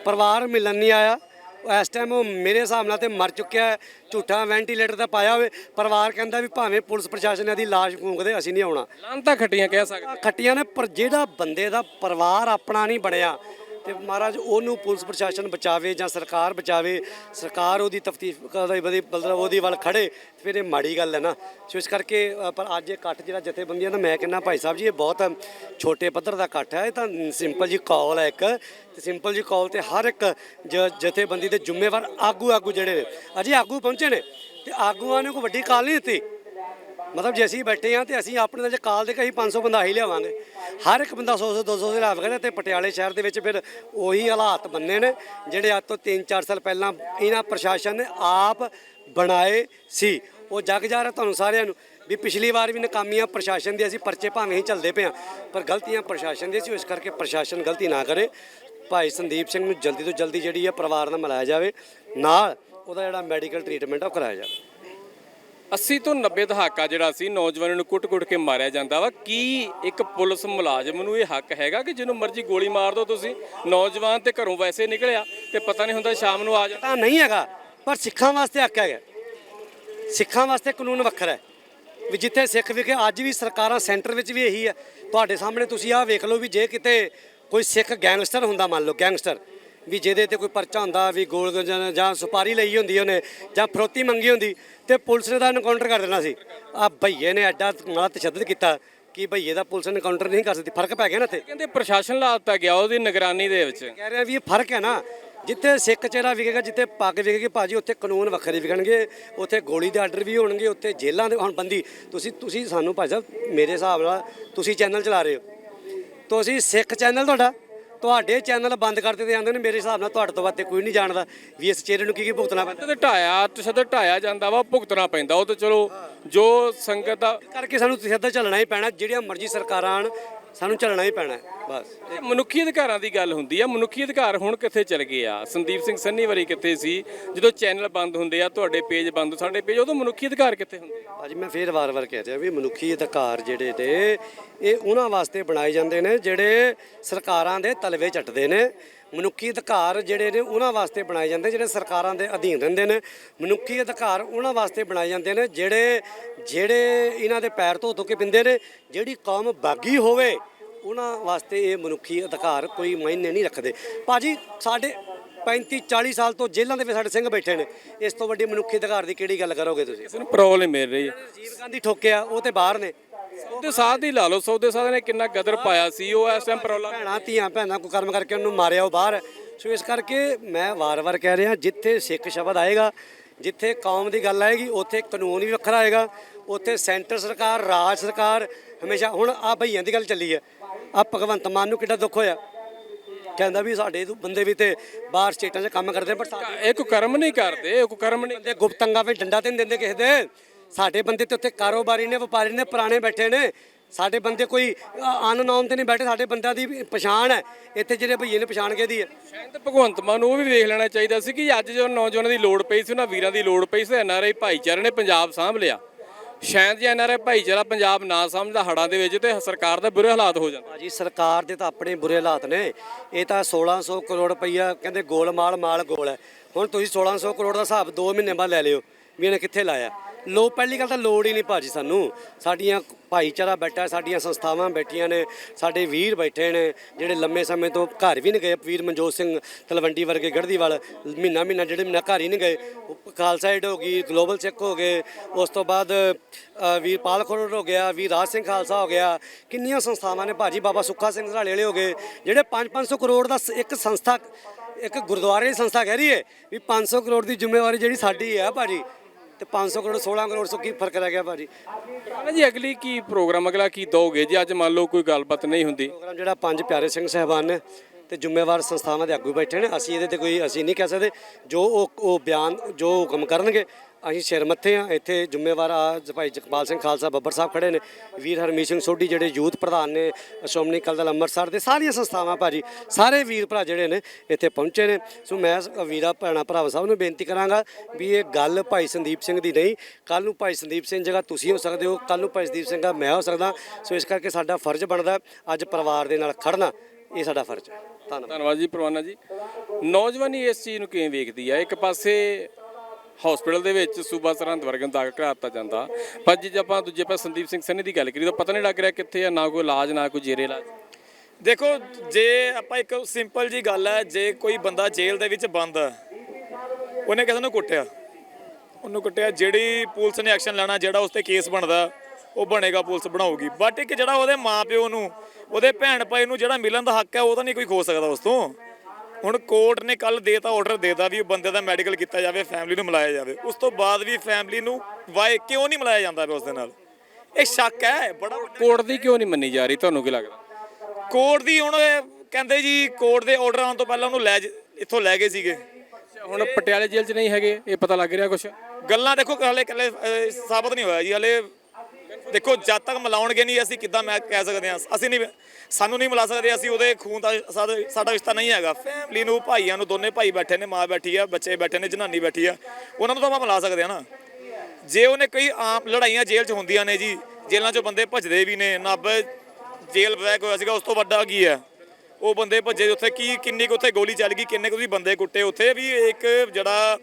ਪਰਿਵਾਰ ਮਿਲਣ ਨਹੀਂ ਆਇਆ। ਇਸ ਟਾਈਮ ਉਹ ਮੇਰੇ ਹਿਸਾਬ ਨਾਲ ਤੇ ਮਰ ਚੁੱਕਿਆ ਹੈ। ਝੂਠਾ ਵੈਂਟੀਲੇਟਰ ਤੇ ਪਾਇਆ ਹੋਵੇ। ਪਰਿਵਾਰ ਕਹਿੰਦਾ ਵੀ ਭਾਵੇਂ ਪੁਲਿਸ ਪ੍ਰਸ਼ਾਸਨ ਇਹਦੀ ਲਾਸ਼ ਫੂਕਦੇ ਅਸੀਂ ਨਹੀਂ ਆਉਣਾ। ਲਾਂਤਾ ਖੱਟੀਆਂ ਕਹਿ ਸਕਦੇ। ਖੱਟੀਆਂ ਨੇ ਪਰ ਜਿਹੜਾ ਬੰਦੇ ਦਾ ਪਰਿਵਾਰ ਆਪਣਾ ਨਹੀਂ ਬਣਿਆ ਤੇ ਮਹਾਰਾਜ ਉਹਨੂੰ ਪੁਲਿਸ ਪ੍ਰਸ਼ਾਸਨ ਬਚਾਵੇ ਜਾਂ ਸਰਕਾਰ ਬਚਾਵੇ, ਸਰਕਾਰ ਉਹਦੀ ਤਫਤੀਸ਼ ਕਰੇ ਮਤਲਬ ਉਹਦੀ ਵੱਲ ਖੜੇ ਫਿਰ ਇਹ ਮਾੜੀ ਗੱਲ ਹੈ ਨਾ। ਸੋ ਇਸ ਕਰਕੇ ਪਰ ਅੱਜ ਇਹ ਇਕੱਠ ਜਿਹੜਾ ਜਥੇਬੰਦੀਆਂ ਦਾ, ਮੈਂ ਕਹਿੰਦਾ ਭਾਈ ਸਾਹਿਬ ਜੀ, ਇਹ ਬਹੁਤ ਛੋਟੇ ਪੱਧਰ ਦਾ ਇਕੱਠ ਹੈ। ਇਹ ਤਾਂ ਸਿੰਪਲ ਜੀ ਕਾਲ ਹੈ ਇੱਕ। ਤੇ ਸਿੰਪਲ ਜੀ ਕਾਲ ਤੇ ਹਰ ਇੱਕ ਜ- ਜਥੇਬੰਦੀ ਦੇ ਜ਼ਿੰਮੇਵਾਰ ਆਗੂ ਆਗੂ ਜਿਹੜੇ ਨੇ। ਅਜੇ ਆਗੂ ਪਹੁੰਚੇ ਨੇ। ਤੇ ਆਗੂਆਂ ਨੇ ਕੋਈ ਵੱਡੀ ਕਾਲ ਨਹੀਂ ਦਿੱਤੀ। ਮਤਲਬ ਜੇ ਅਸੀਂ ਬੈਠੇ ਆ ਤੇ ਅਸੀਂ ਆਪਣੇ ਨਾਲ ਕਾਲ ਦੇ ਕਹੀਂ 500 ਬੰਦਾ ਹੀ ਲਿਆਵਾਂਗੇ। ਹਰ ਇੱਕ ਬੰਦਾ 100 100 200 ਦੇ ਲਿਆਵੇਗਾ ਤੇ ਪਟਿਆਲੇ ਸ਼ਹਿਰ ਦੇ ਵਿੱਚ ਫਿਰ ਉਹੀ ਹਾਲਾਤ ਬੰਨੇ ਨੇ, ਜਿਹੜੇ ਅੱਜ ਤੋਂ 3-4 ਸਾਲ ਪਹਿਲਾਂ ਇਹਨਾਂ ਪ੍ਰਸ਼ਾਸਨ ਨੇ ਆਪ ਬਣਾਏ ਸੀ। ਉਹ ਜਗ ਜਾ ਰਿਹਾ ਤੁਹਾਨੂੰ ਸਾਰਿਆਂ ਨੂੰ ਵੀ ਪਿਛਲੀ ਵਾਰ ਵੀ ਨਕਾਮੀਆਂ ਪ੍ਰਸ਼ਾਸਨ ਦੀ ਅਸੀਂ ਪਰਚੇ ਭਾਵੇਂ ਹੀ ਚੱਲਦੇ ਪਏ ਆ ਪਰ ਗਲਤੀਆਂ ਪ੍ਰਸ਼ਾਸਨ ਦੀਆਂ ਸੀ ਇਸ ਕਰਕੇ ਪ੍ਰਸ਼ਾਸਨ ਗਲਤੀ ਨਾ ਕਰੇ। ਭਾਈ ਸੰਦੀਪ ਸਿੰਘ ਨੂੰ ਜਲਦੀ ਤੋਂ ਜਲਦੀ ਜਿਹੜੀ ਹੈ ਪਰਿਵਾਰ ਨਾਲ ਮਿਲਾਇਆ ਜਾਵੇ, ਨਾਲ ਉਹਦਾ ਜਿਹੜਾ ਮੈਡੀਕਲ ਟ੍ਰੀਟਮੈਂਟ ਆ ਉਹ ਕਰਾਇਆ ਜਾਵੇ। 80 ਤੋਂ 90 ਦਹਾਕਾ ਜਿਹੜਾ ਸੀ ਨੌਜਵਾਨਾਂ ਨੂੰ ਕੁੱਟ-ਕੁੱਟ ਕੇ ਮਾਰਿਆ ਜਾਂਦਾ ਵਾ। ਕੀ ਇੱਕ ਪੁਲਿਸ ਮੁਲਾਜ਼ਮ ਨੂੰ ਇਹ ਹੱਕ ਹੈਗਾ ਕਿ ਜਿਹਨੂੰ ਮਰਜ਼ੀ ਗੋਲੀ ਮਾਰ ਦਿਓ ਤੁਸੀਂ? ਨੌਜਵਾਨ ਤੇ ਘਰੋਂ ਵੈਸੇ ਨਿਕਲਿਆ ਤੇ ਪਤਾ ਨਹੀਂ ਹੁੰਦਾ ਸ਼ਾਮ ਨੂੰ ਆ ਜਾ ਤਾਂ ਨਹੀਂ ਹੈਗਾ, ਪਰ ਸਿੱਖਾਂ ਵਾਸਤੇ ਹੱਕ ਹੈਗਾ। ਸਿੱਖਾਂ ਵਾਸਤੇ ਕਾਨੂੰਨ ਵੱਖਰਾ ਹੈ। ਵੀ ਜਿੱਥੇ ਸਿੱਖ ਵਿਖੇ ਅੱਜ ਵੀ ਸਰਕਾਰਾਂ ਸੈਂਟਰ ਵਿੱਚ ਵੀ ਇਹੀ ਹੈ। ਤੁਹਾਡੇ ਸਾਹਮਣੇ ਤੁਸੀਂ ਆਹ ਵੇਖ ਲਓ ਵੀ ਜੇ ਕਿਤੇ ਕੋਈ ਸਿੱਖ ਗੈਂਗਸਟਰ ਹੁੰਦਾ, ਮੰਨ ਲਓ ਗੈਂਗਸਟਰ ਵੀ ਜਿਹਦੇ ਤੇ ਕੋਈ ਪਰਚਾ ਹੁੰਦਾ ਵੀ ਗੋਲ ਜਾਂ- ਸੁਪਾਰੀ ਲਈ ਹੁੰਦੀ ਉਹਨੇ ਜਾਂ ਫਰੋਤੀ ਮੰਗੀ ਹੁੰਦੀ ਤੇ ਪੁਲਿਸ ਨੇ ਤਾਂ ਐਨਕਾਊਂਟਰ ਕਰ ਦੇਣਾ ਸੀ। ਆ ਭਈਏ ਨੇ ਐਡਾ ਮਾੜਾ ਤਸ਼ੱਦਦ ਕੀਤਾ ਕਿ ਭਈਏ ਦਾ ਪੁਲਿਸ ਐਨਕਾਊਂਟਰ ਨਹੀਂ ਕਰ ਸਕਦੀ ਫ਼ਰਕ ਪੈ ਗਿਆ ਨਾ ਇੱਥੇ। ਕਹਿੰਦੇ ਪ੍ਰਸ਼ਾਸਨ ਲਾ ਦਿੱਤਾ ਗਿਆ ਉਹਦੀ ਨਿਗਰਾਨੀ ਦੇ ਵਿੱਚ। ਕਹਿ ਰਿਹਾ ਵੀ ਇਹ ਫ਼ਰਕ ਹੈ ਨਾ ਜਿੱਥੇ ਸਿੱਖ ਚਿਹਰਾ ਵਿਕੇਗਾ ਜਿੱਥੇ ਪੱਗ ਵਿਕੇਗੀ ਭਾਜੀ ਉੱਥੇ ਕਾਨੂੰਨ ਵੱਖਰੇ ਵਿਕਣਗੇ ਉੱਥੇ ਗੋਲੀ ਦੇ ਆਰਡਰ ਵੀ ਹੋਣਗੇ ਉੱਥੇ ਜੇਲ੍ਹਾਂ ਦੇ ਹੁਣ ਬੰਦੀ ਤੁਸੀਂ ਤੁਸੀਂ ਸਾਨੂੰ ਭਾਈ ਸਾਹਿਬ ਮੇਰੇ ਹਿਸਾਬ ਨਾਲ ਤੁਸੀਂ ਚੈਨਲ ਚਲਾ ਰਹੇ ਹੋ। ਤੁਸੀਂ ਸਿੱਖ ਚੈਨਲ ਤੁਹਾਡਾ ਤੁਹਾਡੇ ਚੈਨਲ ਬੰਦ ਕਰ ਦਿੱਤੇ ਜਾਂਦੇ ਨੇ ਮੇਰੇ ਹਿਸਾਬ ਨਾਲ ਤੁਹਾਡੇ ਤੋਂ ਵੱਧ ਤੇ ਕੋਈ ਨਹੀਂ ਜਾਣਦਾ ਵੀ ਇਸ ਚਿਹਰੇ ਨੂੰ ਕੀ ਕੀ ਭੁਗਤਣਾ ਪੈਂਦਾ। ਤੇ ਢਾਇਆ ਤਸ਼ੱਦਦ ਢਾਇਆ ਜਾਂਦਾ ਵਾ ਭੁਗਤਣਾ ਪੈਂਦਾ ਉਹ ਤੇ ਚਲੋ ਜੋ ਸੰਗਤ ਦਾ ਕਰਕੇ ਸਾਨੂੰ ਸਿੱਧਾ ਚੱਲਣਾ ਹੀ ਪੈਣਾ ਜਿਹੜੀਆਂ ਮਰਜ਼ੀ ਸਰਕਾਰਾਂ ਆਣ ਸਾਨੂੰ ਚੱਲਣਾ ਹੀ ਪੈਣਾ ਹੈ, ਬਸ। ਇਹ ਮਨੁੱਖੀ ਅਧਿਕਾਰਾਂ ਦੀ ਗੱਲ ਹੁੰਦੀ ਆ। ਮਨੁੱਖੀ ਅਧਿਕਾਰ ਹੁਣ ਕਿੱਥੇ ਚਲ ਗਏ ਆ? ਸੰਦੀਪ ਸਿੰਘ ਸੰਨੀ ਵਾਰੀ ਕਿੱਥੇ ਸੀ? ਜਦੋਂ ਚੈਨਲ ਬੰਦ ਹੁੰਦੇ ਆ ਤੁਹਾਡੇ ਪੇਜ ਬੰਦ ਸਾਡੇ ਪੇਜ ਉਦੋਂ ਮਨੁੱਖੀ ਅਧਿਕਾਰ ਕਿੱਥੇ ਹੁੰਦੇ ਆ? ਅੱਜ ਮੈਂ ਫੇਰ ਵਾਰ-ਵਾਰ ਕਹਿ ਰਿਹਾ ਵੀ ਮਨੁੱਖੀ ਅਧਿਕਾਰ ਜਿਹੜੇ ਨੇ ਇਹ ਉਹਨਾਂ ਵਾਸਤੇ ਬਣਾਏ ਜਾਂਦੇ ਨੇ ਜਿਹੜੇ ਸਰਕਾਰਾਂ ਦੇ ਤਲਵੇ ਚੱਟਦੇ ਨੇ। ਮਨੁੱਖੀ ਅਧਿਕਾਰ ਜਿਹੜੇ ਨੇ ਉਹਨਾਂ ਵਾਸਤੇ ਬਣਾਏ ਜਾਂਦੇ ਜਿਹੜੇ ਸਰਕਾਰਾਂ ਦੇ ਅਧੀਨ ਰਹਿੰਦੇ ਨੇ। ਮਨੁੱਖੀ ਅਧਿਕਾਰ ਉਹਨਾਂ ਵਾਸਤੇ ਬਣਾਏ ਜਾਂਦੇ ਨੇ ਜਿਹੜੇ ਜਿਹੜੇ ਇਹਨਾਂ ਦੇ ਪੈਰ ਧੋ ਧੋ ਕੇ ਪਿੰਦੇ ਨੇ ਜਿਹੜੀ ਕੌਮ ਬਾਗੀ ਹੋਵੇ ਉਹਨਾਂ ਵਾਸਤੇ ਇਹ ਮਨੁੱਖੀ ਅਧਿਕਾਰ ਕੋਈ ਮਾਇਨੇ ਨਹੀਂ ਰੱਖਦੇ। ਭਾਜੀ ਸਾਡੇ 35 40 ਸਾਲ ਤੋਂ ਜੇਲ੍ਹਾਂ ਦੇ ਵਿੱਚ ਸਾਡੇ ਸਿੰਘ ਬੈਠੇ ਨੇ। ਇਸ ਤੋਂ ਵੱਡੀ ਮਨੁੱਖੀ ਅਧਿਕਾਰ ਦੀ ਕਿਹੜੀ ਗੱਲ ਕਰੋਗੇ ਤੁਸੀਂ? ਕਿਸੇ ਨੂੰ ਪ੍ਰੋਬਲਮ ਮਿਲ ਰਹੀ ਹੈ। ਰਾਜੀਵ ਗਾਂਧੀ ਠੋਕਿਆ ਉਹ ਤੇ ਬਾਹਰ ਨੇ। ਸੌਦੇ ਸਾਧ ਦੀ ਲਾ ਲਓ ਸੌਦੇ ਸਾਧ ਨੇ ਕਿੰਨਾ ਗਦਰ ਪਾਇਆ ਸੀ ਉਹ ਇਸ ਟਾਈਮ ਪ੍ਰੋਬਲਮ ਭੈਣਾਂ ਧੀਆਂ ਭੈਣਾਂ ਕੋ ਕਰਮ ਕਰਕੇ ਉਹਨੂੰ ਮਾਰਿਆ ਉਹ ਬਾਹਰ। ਸੋ ਇਸ ਕਰਕੇ ਮੈਂ ਵਾਰ-ਵਾਰ ਕਹਿ ਰਿਹਾ ਜਿੱਥੇ ਸਿੱਖ ਸ਼ਬਦ ਆਏਗਾ ਜਿੱਥੇ ਕੌਮ ਦੀ ਗੱਲ ਆਏਗੀ ਉੱਥੇ ਕਾਨੂੰਨ ਵੀ ਵੱਖਰਾ ਆਏਗਾ। ਉੱਥੇ ਸੈਂਟਰ ਸਰਕਾਰ ਰਾਜ ਸਰਕਾਰ ਹਮੇਸ਼ਾ ਹੁਣ ਆ ਭਈਆਂ ਦੀ ਗੱਲ ਚੱਲੀ ਹੈ। ਆ ਭਗਵੰਤ ਮਾਨ ਨੂੰ ਕਿੱਡਾ ਦੁੱਖ ਹੋਇਆ। ਕਹਿੰਦਾ ਵੀ ਸਾਡੇ ਤੋਂ ਬੰਦੇ ਵੀ ਤੇ ਬਾਹਰ ਸਟੇਟਾਂ 'ਚ ਕੰਮ ਕਰਦੇ ਪਰ ਸਾਡੇ ਇਹ ਕੋਈ ਕਰਮ ਨਹੀਂ ਕਰਦੇ ਇਹ ਕੋਈ ਕਰਮ ਨਹੀਂ ਬੰਦੇ ਗੁਪਤੰਗਾ ਵਿੱਚ ਡੰਡਾ ਤੇ ਨਹੀਂ ਦਿੰਦੇ ਕਿਸੇ ਦੇ। ਸਾਡੇ ਬੰਦੇ ਤੇ ਉੱਥੇ ਕਾਰੋਬਾਰੀ ਨੇ ਵਪਾਰੀ ਨੇ ਪੁਰਾਣੇ ਬੈਠੇ ਨੇ। ਸਾਡੇ ਬੰਦੇ ਕੋਈ ਅਨਨੋਨ ਤੇ ਨਹੀਂ ਬੈਠੇ ਸਾਡੇ ਬੰਦਿਆਂ ਦੀ ਪਛਾਣ ਹੈ। ਇੱਥੇ ਜਿਹੜੇ ਭਈਏ ਨੇ ਪਛਾਣ ਕਿਹਦੀ ਹੈ। ਸ਼ਾਇਦ ਭਗਵੰਤ ਮਾਨ ਨੂੰ ਉਹ ਵੀ ਵੇਖ ਲੈਣਾ ਚਾਹੀਦਾ ਸੀ ਕਿ ਅੱਜ ਜੋ ਨੌਜਵਾਨਾਂ ਦੀ ਲੋੜ ਪਈ ਸੀ ਉਹਨਾਂ ਵੀਰਾਂ ਦੀ ਲੋੜ ਪਈ ਸੀ ਐਨਆਰਆਈ ਭਾਈਚਾਰੇ ਨੇ ਪੰਜਾਬ ਸਾਂਭ ਲਿਆ। ਸ਼ਾਇਦ ਜੇ ਐਨਆਰਆਈ ਭਾਈਚਾਰਾ ਪੰਜਾਬ ਨਾ ਸਮਝਦਾ ਹੜਾਂ ਦੇ ਵਿੱਚ ਤੇ ਸਰਕਾਰ ਦੇ ਬੁਰੇ ਹਾਲਾਤ ਹੋ ਜਾਂਦੇ। ਭਾਜੀ ਸਰਕਾਰ ਦੇ ਤਾਂ ਆਪਣੇ ਬੁਰੇ ਹਾਲਾਤ ਨੇ। ਇਹ ਤਾਂ 1600 ਕਰੋੜ ਰੁਪਈਆ ਕਹਿੰਦੇ ਗੋਲਮਾਲ ਮਾਲ ਗੋਲ ਹੈ। ਹੁਣ ਤੁਸੀਂ 1600 ਕਰੋੜ ਦਾ ਹਿਸਾਬ 2 ਮਹੀਨੇ ਬਾਅਦ ਲੈ ਲਿਓ ਵੀ ਇਹਨੇ ਕਿੱਥੇ ਲਾਇਆ। ਲੋ, ਪਹਿਲੀ ਗੱਲ ਤਾਂ ਲੋੜ ਹੀ ਨਹੀਂ ਭਾਜੀ ਸਾਨੂੰ। ਸਾਡੀਆਂ ਭਾਈਚਾਰਾ ਬੈਠਾ, ਸਾਡੀਆਂ ਸੰਸਥਾਵਾਂ ਬੈਠੀਆਂ ਨੇ, ਸਾਡੇ ਵੀਰ ਬੈਠੇ ਨੇ, ਜਿਹੜੇ ਲੰਮੇ ਸਮੇਂ ਤੋਂ ਘਰ ਵੀ ਨਹੀਂ ਗਏ। ਵੀਰ ਮਨਜੋਤ ਸਿੰਘ ਤਲਵੰਡੀ ਵਰਗੇ ਗੜਦੀਵਾਲ ਮਹੀਨਾ ਮਹੀਨਾ ਜਿਹੜੇ ਮਹੀਨਾ ਘਰ ਹੀ ਨਹੀਂ ਗਏ। ਖਾਲਸਾ ਏਡ ਹੋ ਗਈ, ਗਲੋਬਲ ਸਿੱਖ ਹੋ ਗਏ। ਉਸ ਤੋਂ ਬਾਅਦ ਵੀਰ ਪਾਲ ਖਰੋੜ ਹੋ ਗਿਆ, ਵੀਰ ਰਾਜ ਸਿੰਘ ਖਾਲਸਾ ਹੋ ਗਿਆ। ਕਿੰਨੀਆਂ ਸੰਸਥਾਵਾਂ ਨੇ ਭਾਜੀ? ਬਾਬਾ ਸੁੱਖਾ ਸਿੰਘ ਸਰਾਲੇ ਵਾਲੇ ਹੋ ਗਏ। ਜਿਹੜੇ 5-500 ਕਰੋੜ ਦਾ ਸ- ਇੱਕ ਸੰਸਥਾ, ਇੱਕ ਗੁਰਦੁਆਰੇ ਦੀ ਸੰਸਥਾ ਕਹਿ ਰਹੀ ਹੈ ਵੀ 500 ਕਰੋੜ ਦੀ ਜ਼ਿੰਮੇਵਾਰੀ ਜਿਹੜੀ ਸਾਡੀ ਹੈ ਭਾਜੀ ਤੇ 500 ਕਰੋੜ 16 ਕਰੋੜ ਸੋ ਕੀ ਫ਼ਰਕ ਰਹਿ ਗਿਆ ਭਾਜੀ? ਨਾ ਜੀ ਅਗਲੀ ਕੀ ਪ੍ਰੋਗਰਾਮ ਅਗਲਾ ਕੀ ਦੋਗੇ ਜੀ ਅੱਜ ਮੰਨ ਲਓ ਕੋਈ ਗੱਲਬਾਤ ਨਹੀਂ ਹੁੰਦੀ। ਪ੍ਰੋਗਰਾਮ ਜਿਹੜਾ ਪੰਜ ਪਿਆਰੇ ਸਿੰਘ ਸਹਿਬਾਨ ਨੇ ਤੇ ਜ਼ਿੰਮੇਵਾਰ ਸੰਸਥਾਵਾਂ ਦੇ ਆਗੂ ਬੈਠੇ ਨੇ ਅਸੀਂ ਇਹਦੇ ਤੇ ਕੋਈ ਅਸੀਂ ਨਹੀਂ ਕਹਿ ਸਕਦੇ। ਜੋ ਉਹ ਉਹ ਬਿਆਨ ਜੋ ਹੁਕਮ ਕਰਨਗੇ ਅਸੀਂ ਸਿਰ ਮੱਥੇ ਆ, ਇੱਥੇ ਜ਼ਿੰਮੇਵਾਰ ਆ ਭਾਈ ਜਗਪਾਲ ਸਿੰਘ ਖਾਲਸਾ ਬੱਬਰ ਸਾਹਿਬ ਖੜੇ ਨੇ, ਵੀਰ ਹਰਮੀਤ ਸਿੰਘ ਸੋਢੀ ਜਿਹੜੇ ਯੂਥ ਪ੍ਰਧਾਨ ਨੇ, ਸ਼੍ਰੋਮਣੀ ਅਕਾਲੀ ਦਲ ਅੰਮ੍ਰਿਤਸਰ ਦੇ, ਸਾਰੀਆਂ ਸੰਸਥਾਵਾਂ ਭਾਜੀ, ਸਾਰੇ ਵੀਰ ਭਰਾ ਜਿਹੜੇ ਨੇ ਇੱਥੇ ਪਹੁੰਚੇ ਨੇ। ਸੋ ਮੈਂ ਸ- ਵੀਰਾ ਭੈਣਾ ਭਰਾਵਾਂ ਸਭ ਨੂੰ ਬੇਨਤੀ ਕਰਾਂਗਾ ਵੀ ਇਹ ਗੱਲ ਭਾਈ ਸੰਦੀਪ ਸਿੰਘ ਦੀ ਨਹੀਂ ਕੱਲ ਨੂੰ ਭਾਈ ਸੰਦੀਪ ਸਿੰਘ ਜਗ੍ਹਾ ਤੁਸੀਂ ਹੋ ਸਕਦੇ ਹੋ ਕੱਲ ਨੂੰ ਭਾਈ ਸੰਦੀਪ ਸਿੰਘ ਦਾ ਮੈਂ ਹੋ ਸਕਦਾ। ਸੋ ਇਸ ਕਰਕੇ ਸਾਡਾ ਫਰਜ਼ ਬਣਦਾ ਅੱਜ ਪਰਿਵਾਰ ਦੇ ਨਾਲ ਖੜਨਾ ਇਹ ਸਾਡਾ ਫਰਜ਼ ਹੈ। ਧੰਨਵਾਦ। ਧੰਨਵਾਦ ਜੀ ਪ੍ਰਵਾਨਾ ਜੀ। ਨੌਜਵਾਨੀ ਇਸ ਚੀਜ਼ ਨੂੰ ਕਿਵੇਂ ਵੇਖਦੀ ਹੈ ਇੱਕ ਪਾਸੇ ਹਸਪੀਟਲ ਦੇ ਵਿੱਚ ਸੂਬਾ ਸਰਹੰਦ ਵਰਗਨ ਦਾਖਲ ਕਰਾਤਾ ਜਾਂਦਾ। ਪਰ ਜੇ ਆਪਾਂ ਦੂਜੇ ਪਾਸੇ ਸੰਦੀਪ ਸਿੰਘ ਸੰਨੀ ਦੀ ਗੱਲ ਕਰੀ ਤਾਂ ਪਤਾ ਨਹੀਂ ਲੱਗ ਰਿਹਾ ਕਿੱਥੇ ਆ, ਨਾ ਕੋਈ ਇਲਾਜ, ਨਾ ਕੋਈ ਜੇਰੇ ਇਲਾਜ। ਦੇਖੋ, ਜੇ ਆਪਾਂ ਇੱਕ ਸਿੰਪਲ ਜੀ ਗੱਲ ਹੈ, ਜੇ ਕੋਈ ਬੰਦਾ ਜੇਲ੍ਹ ਦੇ ਵਿੱਚ ਬੰਦ ਹੈ, ਉਹਨੇ ਕਿਸੇ ਨੂੰ ਕੁੱਟਿਆ। ਉਹਨੂੰ ਕੁੱਟਿਆ, ਜਿਹੜੀ ਪੁਲਿਸ ਨੇ ਐਕਸ਼ਨ ਲੈਣਾ, ਜਿਹੜਾ ਉਸ ਤੇ ਕੇਸ ਬਣਦਾ, ਉਹ ਬਣੇਗਾ, ਪੁਲਿਸ ਬਣਾਊਗੀ। ਬਟ ਇੱਕ ਜਿਹੜਾ ਉਹਦੇ ਮਾਪਿਓ ਨੂੰ, ਉਹਦੇ ਭੈਣ ਭਾਈ ਨੂੰ ਜਿਹੜਾ ਮਿਲਣ ਦਾ ਹੱਕ ਹੈ, ਉਹ ਤਾਂ ਨਹੀਂ ਕੋਈ ਖੋ ਸਕਦਾ ਉਸ ਤੋਂ। ਹੁਣ ਕੋਰਟ ਨੇ ਕੱਲ ਦੇਤਾ ਆਰਡਰ ਦੇਤਾ ਵੀ ਉਹ ਬੰਦੇ ਦਾ ਮੈਡੀਕਲ ਕੀਤਾ ਜਾਵੇ ਫੈਮਿਲੀ ਨੂੰ ਮਿਲਾਇਆ ਜਾਵੇ। ਉਸ ਤੋਂ ਬਾਅਦ ਵੀ ਫੈਮਿਲੀ ਨੂੰ ਵਾਏ ਕਿਉਂ ਨਹੀਂ ਮਿਲਾਇਆ ਜਾਂਦਾ ਉਸ ਦੇ ਨਾਲ? ਇਹ ਸ਼ੱਕ ਹੈ ਬੜਾ ਕੋਰਟ ਦੀ ਕਿਉਂ ਨਹੀਂ ਮੰਨੀ ਜਾ ਰਹੀ? ਤੁਹਾਨੂੰ ਕੀ ਲੱਗਦਾ? ਕੋਰਟ ਦੀ ਹੁਣ ਕਹਿੰਦੇ ਜੀ ਕੋਰਟ ਦੇ ਆਰਡਰ ਆਉਣ ਤੋਂ ਪਹਿਲਾਂ ਉਹਨੂੰ ਲੈ ਇੱਥੋਂ ਲੈ ਗਏ ਸੀਗੇ। ਹੁਣ ਪਟਿਆਲੇ ਜੇਲ੍ਹ 'ਚ ਨਹੀਂ ਹੈਗੇ ਇਹ ਪਤਾ ਲੱਗ ਰਿਹਾ ਕੁਛ? ਗੱਲਾਂ ਦੇਖੋ ਹਲੇ ਕੱਲੇ ਸਾਬਤ ਨਹੀਂ ਹੋਇਆ ਜੀ ਹਲੇ ਦੇਖੋ, ਜਦ ਤੱਕ ਮਿਲਾਉਣਗੇ ਨਹੀਂ, ਅਸੀਂ ਕਿੱਦਾਂ ਮੈਂ ਕਹਿ ਸਕਦੇ ਹਾਂ। ਅਸੀਂ ਨਹੀਂ, ਸਾਨੂੰ ਨਹੀਂ ਮਿਲਾ ਸਕਦੇ, ਅਸੀਂ ਉਹਦੇ ਖੂਨ ਦਾ ਸਾਡਾ ਰਿਸ਼ਤਾ ਨਹੀਂ ਹੈਗਾ। ਫੈਮਿਲੀ ਨੂੰ, ਭਾਈਆਂ ਨੂੰ, ਦੋਨੇ ਭਾਈ ਬੈਠੇ ਨੇ, ਮਾਂ ਬੈਠੀ ਆ, ਬੱਚੇ ਬੈਠੇ ਨੇ, ਜਨਾਨੀ ਬੈਠੀ ਆ। ਉਹਨਾਂ ਨੂੰ ਤਾਂ ਆਪਾਂ ਮਿਲਾ ਸਕਦੇ ਆ ਨਾ। ਜੇ ਉਹਨੇ ਕਈ ਆਮ ਲੜਾਈਆਂ ਜੇਲ੍ਹ 'ਚ ਹੁੰਦੀਆਂ ਨੇ ਜੀ, ਜੇਲ੍ਹਾਂ 'ਚੋਂ ਬੰਦੇ ਭੱਜਦੇ ਵੀ ਨੇ, ਨੱਬ ਜੇਲ੍ਹ ਬੈਕ ਹੋਇਆ ਸੀਗਾ, ਉਸ ਤੋਂ ਵੱਡਾ ਕੀ ਹੈ? ਉਹ ਬੰਦੇ ਭੱਜੇ, ਉੱਥੇ ਕੀ, ਕਿੰਨੀ ਕੁ ਉੱਥੇ ਗੋਲੀ ਚੱਲ ਗਈ, ਕਿੰਨੇ ਕੁ ਤੁਸੀਂ ਬੰਦੇ ਕੁੱਟੇ, ਉੱਥੇ ਵੀ ਇੱਕ ਜਿਹੜਾ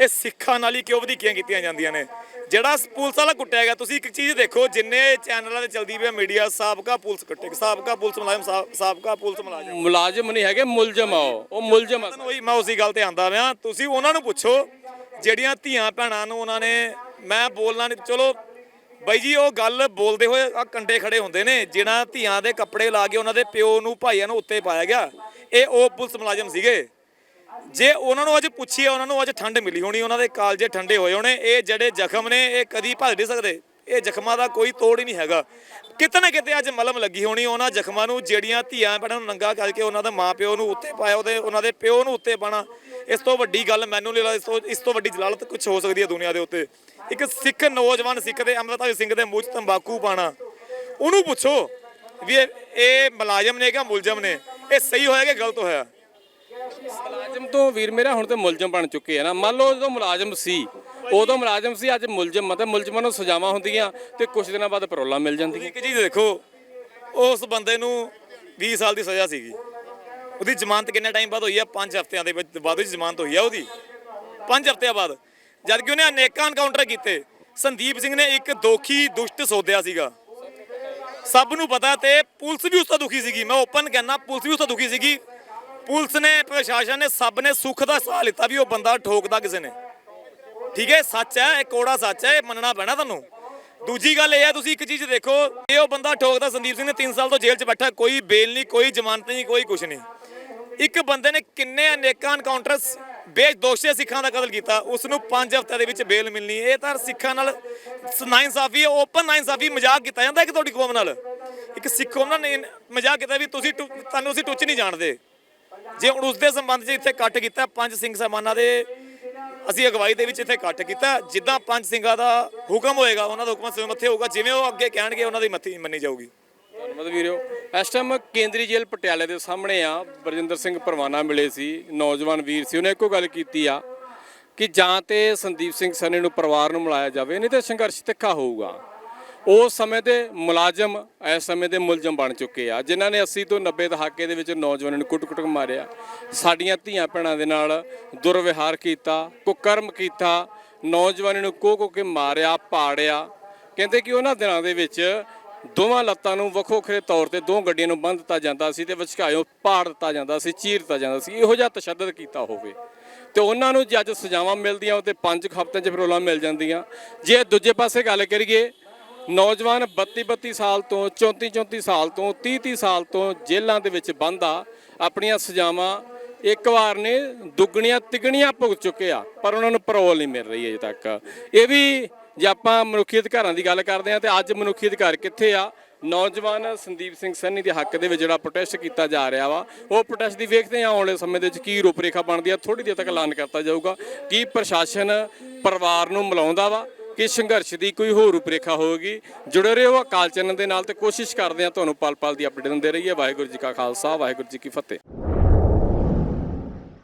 ਇਹ ਸਿੱਖਾਂ ਨਾਲ ਹੀ ਕਿਉਂ ਵਧੀਕੀਆਂ ਕੀਤੀਆਂ ਜਾਂਦੀਆਂ ਨੇ? ਜਿਹੜਾ ਪੁਲਿਸ ਵਾਲਾ ਕੁੱਟਿਆ ਗਿਆ ਤੁਸੀਂ ਇੱਕ ਚੀਜ਼ ਦੇਖੋ ਜਿੰਨੇ ਚੈਨਲਾਂ ਤੇ ਚਲਦੀ ਪਈ ਮੀਡੀਆ ਸਾਬਕਾ ਪੁਲਿਸ ਕੁੱਟੇ ਸਾਬਕਾ ਪੁਲਿਸ ਮੁਲਾਜ਼ਮ ਸਾਬ- ਸਾਬਕਾ ਪੁਲਿਸ ਮੁਲਾਜ਼ਮ। ਮੁਲਾਜ਼ਮ ਨਹੀਂ ਹੈਗੇ ਮੁਲਜ਼ਮ ਆ ਉਹ। ਮੁਲਜ਼ਮ ਆ। ਉਹੀ ਮੈਂ ਉਸੇ ਗੱਲ ਤੇ ਆਂਦਾ ਵਿਆ ਤੁਸੀਂ ਉਹਨਾਂ ਨੂੰ ਪੁੱਛੋ ਜਿਹੜੀਆਂ ਧੀਆਂ ਭੈਣਾਂ ਨੂੰ ਉਹਨਾਂ ਨੇ ਮੈਂ ਬੋਲਣਾ ਨਹੀਂ ਚਲੋ ਬਾਈ ਜੀ ਉਹ ਗੱਲ ਬੋਲਦੇ ਹੋਏ ਆ ਕੰਡੇ ਖੜੇ ਹੁੰਦੇ ਨੇ ਜਿਹੜਾ ਧੀਆਂ ਦੇ ਕੱਪੜੇ ਲਾ ਕੇ ਉਹਨਾਂ ਦੇ ਪਿਓ ਨੂੰ ਭਾਈਆਂ ਨੂੰ ਉੱਤੇ ਪਾਇਆ ਗਿਆ। ਇਹ ਉਹ ਪੁਲਿਸ ਮੁਲਾਜ਼ਮ ਸੀਗੇ। ਜੇ ਉਹਨਾਂ ਨੂੰ ਅੱਜ ਪੁੱਛੀਏ, ਉਹਨਾਂ ਨੂੰ ਅੱਜ ਠੰਡ ਮਿਲੀ ਹੋਣੀ, ਉਹਨਾਂ ਦੇ ਕਾਲਜੇ ਠੰਡੇ ਹੋਏ ਹੋਣੇ, ਇਹ ਜਿਹੜੇ ਜ਼ਖਮ ਨੇ, ਇਹ ਕਦੀ ਭੱਜ ਨਹੀਂ ਸਕਦੇ। ਇਹ ਜ਼ਖਮਾਂ ਦਾ ਕੋਈ ਤੋੜ ਹੀ ਨਹੀਂ ਹੈਗਾ। ਕਿਤੇ ਨਾ ਕਿਤੇ ਅੱਜ ਮਲਮ ਲੱਗੀ ਹੋਣੀ, ਉਹਨਾਂ ਜ਼ਖਮਾਂ ਨੂੰ ਜਿਹੜੀਆਂ ਧੀਆਂ ਭੈਣਾਂ ਨੂੰ ਨੰਗਾ ਕਰਕੇ ਉਹਨਾਂ ਦੇ ਮਾਪਿਓ ਨੂੰ ਉੱਤੇ ਪਾਇਆ, ਉਹਦੇ, ਉਹਨਾਂ ਦੇ ਪਿਓ ਨੂੰ ਉੱਤੇ ਪਾਣਾ, ਇਸ ਤੋਂ ਵੱਡੀ ਗੱਲ ਮੈਨੂੰ ਨਹੀਂ ਲੱਗਦਾ, ਇਸ ਤੋਂ ਇਸ ਤੋਂ ਵੱਡੀ ਜਲਾਲਤ ਕੁਝ ਹੋ ਸਕਦੀ ਹੈ ਦੁਨੀਆ ਦੇ ਉੱਤੇ। ਇੱਕ ਸਿੱਖ ਨੌਜਵਾਨ, ਸਿੱਖ ਦੇ ਅੰਮ੍ਰਿਤਪਾਲ ਸਿੰਘ ਦੇ ਮੂੰਹ 'ਚ ਤੰਬਾਕੂ ਪਾਣਾ, ਉਹਨੂੰ ਪੁੱਛੋ ਵੀ ਇਹ ਇਹ ਮੁਲਾਜ਼ਮ ਨੇ ਕਿ ਮੁਲਜ਼ਮ ਨੇ? ਇਹ ਸਹੀ ਹੋਇਆ ਕਿ ਗਲਤ ਹੋਇਆ? ਮੁਲਾਜ਼ਮ ਤੋਂ ਵੀਰ ਮੇਰਾ ਹੁਣ ਤੇ ਮੁਲਜ਼ਮ ਬਣ ਚੁੱਕੇ ਆ ਨਾ। ਮੰਨ ਲਓ ਜਦੋਂ ਮੁਲਾਜ਼ਮ ਸੀ, ਉਦੋਂ ਮੁਲਾਜ਼ਮ ਸੀ, ਅੱਜ ਮੁਲਜ਼ਮ, ਮਤਲਬ ਮੁਲਜ਼ਮਾਂ ਨੂੰ ਸਜ਼ਾਵਾਂ ਹੁੰਦੀਆਂ ਤੇ ਕੁਝ ਦਿਨਾਂ ਬਾਅਦ ਪਰੋਲਾ ਮਿਲ ਜਾਂਦੀਆਂ ਇੱਕ ਚੀਜ਼ ਦੇਖੋ, ਉਸ ਬੰਦੇ ਨੂੰ 20 ਸਾਲ ਦੀ ਸਜ਼ਾ ਸੀਗੀ। ਉਹਦੀ ਜ਼ਮਾਨਤ ਕਿੰਨੇ ਟਾਈਮ ਬਾਅਦ ਹੋਈ ਆ? 5 ਹਫ਼ਤਿਆਂ ਦੇ ਵਿੱਚ ਬਾਅਦ ਵਿੱਚ ਜ਼ਮਾਨਤ ਹੋਈ ਆ ਉਹਦੀ। 5 ਹਫ਼ਤਿਆਂ ਬਾਅਦ। ਜਦ ਕਿ ਉਹਨੇ ਅਨੇਕਾਂ ਐਨਕਾਊਂਟਰ ਕੀਤੇ। ਸੰਦੀਪ ਸਿੰਘ ਨੇ ਇੱਕ ਦੋਖੀ, ਦੁਸ਼ਟ ਸੋਧਿਆ ਸੀਗਾ। ਸਭ ਨੂੰ ਪਤਾ ਤੇ ਪੁਲਿਸ ਵੀ ਉਸ ਤੋਂ ਦੁਖੀ ਸੀਗੀ। ਮੈਂ ਓਪਨ ਕਹਿਣਾ ਪੁਲਿਸ ਵੀ ਉਸ ਤੋਂ ਦੁਖੀ ਸੀਗੀ। ਪੁਲਿਸ ਨੇ, ਪ੍ਰਸ਼ਾਸਨ ਨੇ, ਸਭ ਨੇ ਸੁੱਖ ਦਾ ਸਾਹ ਲਿੱਤਾ ਵੀ ਉਹ ਬੰਦਾ ਠੋਕਦਾ ਕਿਸੇ ਨੇ। ਠੀਕ ਹੈ, ਸੱਚ ਹੈ, ਇਹ ਕੋੜਾ ਸੱਚ ਹੈ, ਇਹ ਮੰਨਣਾ ਪੈਣਾ ਤੁਹਾਨੂੰ। ਦੂਜੀ ਗੱਲ ਇਹ ਹੈ, ਤੁਸੀਂ ਇੱਕ ਚੀਜ਼ ਦੇਖੋ ਇਹ ਉਹ ਬੰਦਾ ਠੋਕਦਾ, ਸੰਦੀਪ ਸਿੰਘ ਨੇ 3 ਸਾਲ ਤੋਂ ਜੇਲ੍ਹ 'ਚ ਬੈਠਾ, ਕੋਈ ਬੇਲ ਨਹੀਂ, ਕੋਈ ਜ਼ਮਾਨਤ ਨਹੀਂ, ਕੋਈ ਕੁਝ ਨਹੀਂ। ਇੱਕ ਬੰਦੇ ਨੇ ਕਿੰਨੇ ਅਨੇਕਾਂ ਐਨਕਾਊਂਟਰਸ ਬੇਦੋਸ਼ੇ ਸਿੱਖਾਂ ਦਾ ਕਤਲ ਕੀਤਾ ਉਸ ਨੂੰ 5 ਹਫ਼ਤਿਆਂ ਦੇ ਵਿੱਚ ਬੇਲ ਮਿਲਣੀ, ਇਹ ਤਾਂ ਸਿੱਖਾਂ ਨਾਲ ਨਾਇਨਸਾਫੀ ਓਪਨ ਨਾਇਨਸਾਫੀ ਮਜ਼ਾਕ ਕੀਤਾ ਜਾਂਦਾ ਕਿ ਤੁਹਾਡੀ ਕੌਮ ਨਾਲ। ਇੱਕ ਸਿੱਖ ਉਹਨਾਂ ਨੇ, ਮਜ਼ਾਕ ਕੀਤਾ ਵੀ ਤੁਸੀਂ ਟੁ- ਤੁਹਾਨੂੰ ਅਸੀਂ ਟੁੱਚ ਨਹੀਂ ਜਾਣਦੇ। ਜੇ ਹੁਣ ਉਸ ਦੇ ਸੰਬੰਧ 'ਚ ਇੱਥੇ ਇਕੱਠ ਕੀਤਾ, ਪੰਜ ਸਿੰਘ ਸਮਾਨਾਂ ਦੇ, ਅਸੀਂ ਅਗਵਾਈ ਦੇ ਵਿੱਚ ਇੱਥੇ ਇਕੱਠ ਕੀਤਾ। ਜਿੱਦਾਂ ਪੰਜ ਸਿੰਘਾਂ ਦਾ ਹੁਕਮ ਹੋਏਗਾ, ਉਹਨਾਂ ਦਾ ਹੁਕਮ ਸਿਰ ਮੱਥੇ ਹੋਊਗਾ, ਜਿਵੇਂ ਉਹ ਅੱਗੇ ਕਹਿਣਗੇ, ਉਹਨਾਂ ਦੀ ਮੱਥੀ ਮੰਨੀ ਜਾਊਗੀ। ਧੰਨਵਾਦ ਵੀਰੋ। ਇਸ ਟਾਈਮ ਕੇਂਦਰੀ ਜੇਲ੍ਹ ਪਟਿਆਲੇ ਦੇ ਸਾਹਮਣੇ ਆ, ਬਰਜਿੰਦਰ ਸਿੰਘ ਪਰਵਾਨਾ ਮਿਲੇ ਸੀ, ਨੌਜਵਾਨ ਵੀਰ ਸੀ, ਉਹਨੇ ਇੱਕੋ ਗੱਲ ਕੀਤੀ ਆ ਕਿ ਜਾਂ ਤੇ ਸੰਦੀਪ ਸਿੰਘ ਸਨੇ ਨੂੰ ਪਰਿਵਾਰ ਨੂੰ ਮਿਲਾਇਆ ਜਾਵੇ, ਨਹੀਂ ਤੇ ਸੰਘਰਸ਼ ਤਿੱਖਾ ਹੋਊਗਾ। ਉਸ ਸਮੇਂ ਦੇ ਮੁਲਾਜ਼ਮ, ਇਸ ਸਮੇਂ ਦੇ ਮੁਲਜ਼ਮ ਬਣ ਚੁੱਕੇ ਆ, ਜਿਨ੍ਹਾਂ ਨੇ 80 ਤੋਂ 90 ਦਹਾਕੇ ਦੇ ਵਿੱਚ ਨੌਜਵਾਨਾਂ ਨੂੰ ਕੁੱਟ-ਕੁੱਟ ਕੇ ਮਾਰਿਆ। ਸਾਡੀਆਂ ਧੀਆਂ ਭੈਣਾਂ ਦੇ ਨਾਲ ਦੁਰਵਿਹਾਰ ਕੀਤਾ, ਕੁਕਰਮ ਕੀਤਾ, ਨੌਜਵਾਨਾਂ ਨੂੰ ਕੋਹ-ਕੋਹ ਕੇ ਮਾਰਿਆ, ਪਾੜਿਆ। ਕਹਿੰਦੇ ਕਿ ਉਹਨਾਂ ਦਿਨਾਂ ਦੇ ਵਿੱਚ ਦੋਵਾਂ ਲੱਤਾਂ ਨੂੰ ਵੱਖੋ ਵੱਖਰੇ ਤੌਰ ਤੇ ਦੋ ਗੱਡੀਆਂ ਨੂੰ ਬੰਨ੍ਹ ਦਿੱਤਾ ਜਾਂਦਾ ਸੀ ਤੇ ਵਿਚਕਾਇਓ ਪਾੜ ਦਿੱਤਾ ਜਾਂਦਾ ਸੀ, ਚੀਰ ਦਿੱਤਾ ਜਾਂਦਾ ਸੀ। ਇਹੋ ਜਿਹਾ ਤਸ਼ੱਦਦ ਕੀਤਾ ਹੋਵੇ। ਤੇ ਉਹਨਾਂ ਨੂੰ ਜੇ ਅੱਜ ਸਜ਼ਾਵਾਂ ਮਿਲਦੀਆਂ, ਉਹ ਤੇ 5 ਹਫ਼ਤਿਆਂ 'ਚ ਪਰੋਲਾਂ ਮਿਲ ਜਾਂਦੀਆਂ। ਜੇ ਦੂਜੇ ਪਾਸੇ ਗੱਲ ਕਰੀਏ ਨੌਜਵਾਨ 32 32 ਸਾਲ ਤੋਂ 34 34 ਸਾਲ ਤੋਂ 30 30 ਸਾਲ ਤੋਂ ਜੇਲ੍ਹਾਂ ਦੇ ਵਿੱਚ ਬੰਦ ਆ ਆਪਣੀਆਂ ਸਜ਼ਾਵਾਂ ਇੱਕ ਵਾਰ ਨੇ ਦੁੱਗਣੀਆਂ, ਤਿਗਣੀਆਂ ਭੁਗਤ ਚੁੱਕੇ ਆ ਪਰ ਉਹਨਾਂ ਨੂੰ ਪਰੋਲ ਨਹੀਂ ਮਿਲ ਰਹੀ ਅਜੇ ਤੱਕ। ਇਹ ਵੀ ਜੇ ਆਪਾਂ ਮਨੁੱਖੀ ਅਧਿਕਾਰਾਂ ਦੀ ਗੱਲ ਕਰਦੇ ਆ ਤੇ ਅੱਜ ਮਨੁੱਖੀ ਅਧਿਕਾਰ ਕਿੱਥੇ ਆ? ਨੌਜਵਾਨ ਸੰਦੀਪ ਸਿੰਘ ਸੰਨੀ ਦੇ ਹੱਕ ਦੇ ਵਿੱਚ ਜਿਹੜਾ ਪ੍ਰੋਟੈਸਟ ਕੀਤਾ ਜਾ ਰਿਹਾ ਵਾ, ਉਹ ਪ੍ਰੋਟੈਸਟ ਦੀ ਵੇਖਦੇ ਆ ਆਉਣ ਵਾਲੇ ਸਮੇਂ ਦੇ ਵਿੱਚ ਕੀ ਰੂਪਰੇਖਾ ਬਣਦੀ ਆ ਥੋੜੀ ਦੇਰ ਤੱਕ ਐਲਾਨ ਕਰਤਾ ਜਾਊਗਾ। ਕੀ ਪ੍ਰਸ਼ਾਸਨ ਪਰਿਵਾਰ ਨੂੰ ਮਿਲਾਉਂਦਾ ਵਾ? ਕਿ ਸੰਘਰਸ਼ ਦੀ ਕੋਈ ਹੋਰ ਰੂਪਰੇਖਾ ਹੋਵੇਗੀ। ਜੁੜੇ ਰਹੋ ਅਕਾਲ ਚੈਨਲ ਦੇ ਨਾਲ ਤੇ ਕੋਸ਼ਿਸ਼ ਕਰਦੇ ਆ ਤੁਹਾਨੂੰ ਪਲ ਪਲ ਦੀ ਅਪਡੇਟ ਦਿੰਦੇ ਰਹੀਏ। ਵਾਹਿਗੁਰੂ ਜੀ ਕਾ ਖਾਲਸਾ, ਵਾਹਿਗੁਰੂ ਜੀ ਕੀ ਫਤਿਹ।